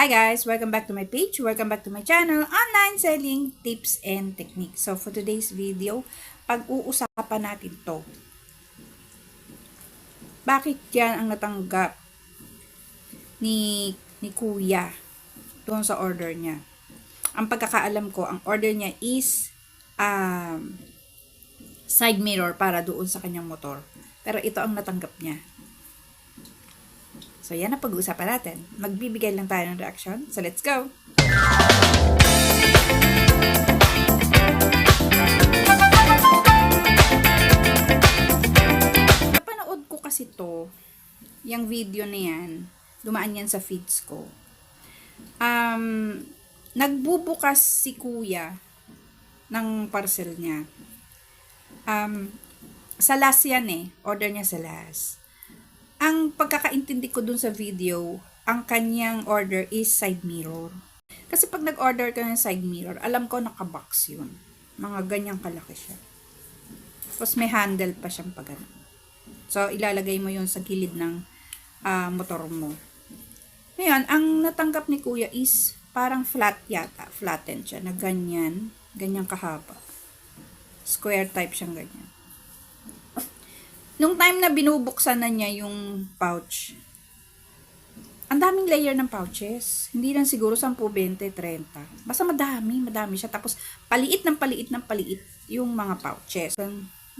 Hi guys! Welcome back to my page. Welcome back to my channel, Online Selling Tips and Techniques. So for today's video, pag-uusapan natin to. Bakit yan ang natanggap ni, ni Kuya doon sa order niya? Ang pagkakaalam ko, ang order niya is um, side mirror para doon sa kanyang motor. Pero ito ang natanggap niya. So, yan ang pag-uusapan natin. Magbibigay lang tayo ng reaction. So, let's go! Napanood ko kasi to, yung video na yan, dumaan yan sa feeds ko. Um, nagbubukas si kuya ng parcel niya. Um, sa last yan eh. Order niya sa last ang pagkakaintindi ko dun sa video, ang kanyang order is side mirror. Kasi pag nag-order ka ng side mirror, alam ko nakabox yun. Mga ganyang kalaki siya. Tapos may handle pa siyang pag So, ilalagay mo yun sa gilid ng uh, motor mo. Ngayon, ang natanggap ni kuya is parang flat yata. Flattened siya na ganyan. Ganyang kahaba. Square type siyang ganyan. Nung time na binubuksan na niya yung pouch, ang daming layer ng pouches. Hindi lang siguro 10, 20, 30. Basta madami, madami siya. Tapos, paliit ng paliit ng paliit yung mga pouches. So,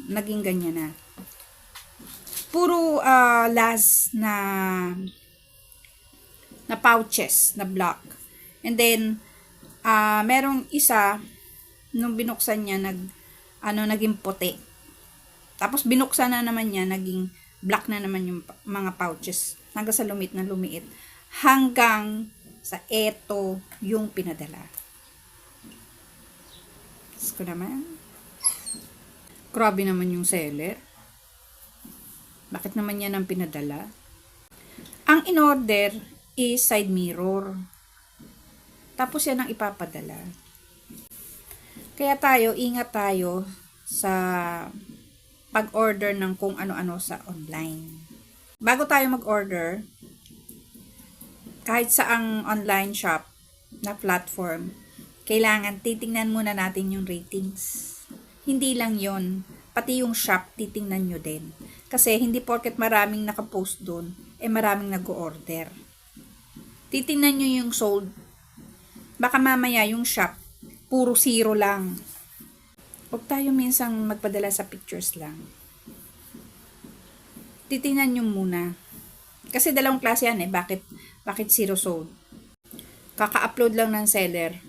naging ganyan na. Puro uh, last na na pouches, na block. And then, uh, merong isa, nung binuksan niya, nag, ano, naging puti. Tapos binuksan na naman niya, naging black na naman yung mga pouches. Hanggang sa lumit na lumiit. Hanggang sa eto yung pinadala. Diyos ko naman. Grabe naman yung seller. Bakit naman yan ang pinadala? Ang in-order is side mirror. Tapos yan ang ipapadala. Kaya tayo, ingat tayo sa pag-order ng kung ano-ano sa online. Bago tayo mag-order, kahit sa ang online shop na platform, kailangan titingnan muna natin yung ratings. Hindi lang yon pati yung shop titingnan nyo din. Kasi hindi porket maraming nakapost doon, eh maraming nag-order. Titingnan nyo yung sold. Baka mamaya yung shop, puro zero lang. Huwag tayo minsang magpadala sa pictures lang. Titingnan nyo muna. Kasi dalawang klase yan eh. Bakit, bakit zero sold? Kaka-upload lang ng seller.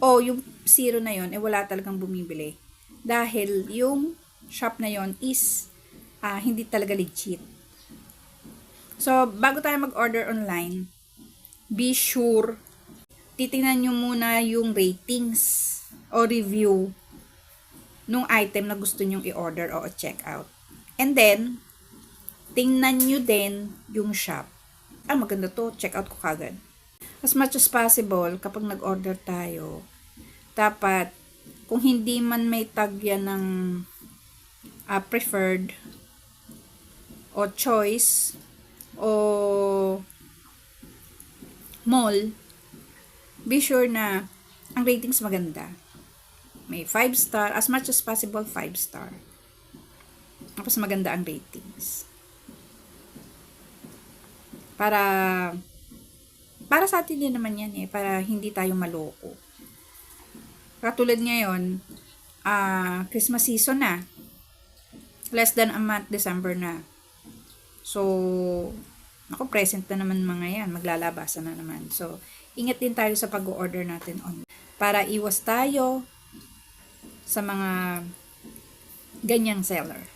O yung zero na yon eh wala talagang bumibili. Dahil yung shop na yon is uh, hindi talaga legit. So, bago tayo mag-order online, be sure, titingnan nyo muna yung ratings o review nung item na gusto nyong i-order o check out. And then, tingnan nyo din yung shop. Ah, maganda to. Check out ko kagad. As much as possible, kapag nag-order tayo, dapat, kung hindi man may tag yan ng uh, preferred o choice o mall, be sure na ang ratings maganda. May 5 star, as much as possible 5 star. Tapos maganda ang ratings. Para para sa atin din naman yan eh, para hindi tayo maloko. Katulad ngayon, uh, Christmas season na. Less than a month, December na. So, ako present na naman mga yan, maglalabasan na naman. So, ingat din tayo sa pag-order natin on para iwas tayo sa mga ganyang seller.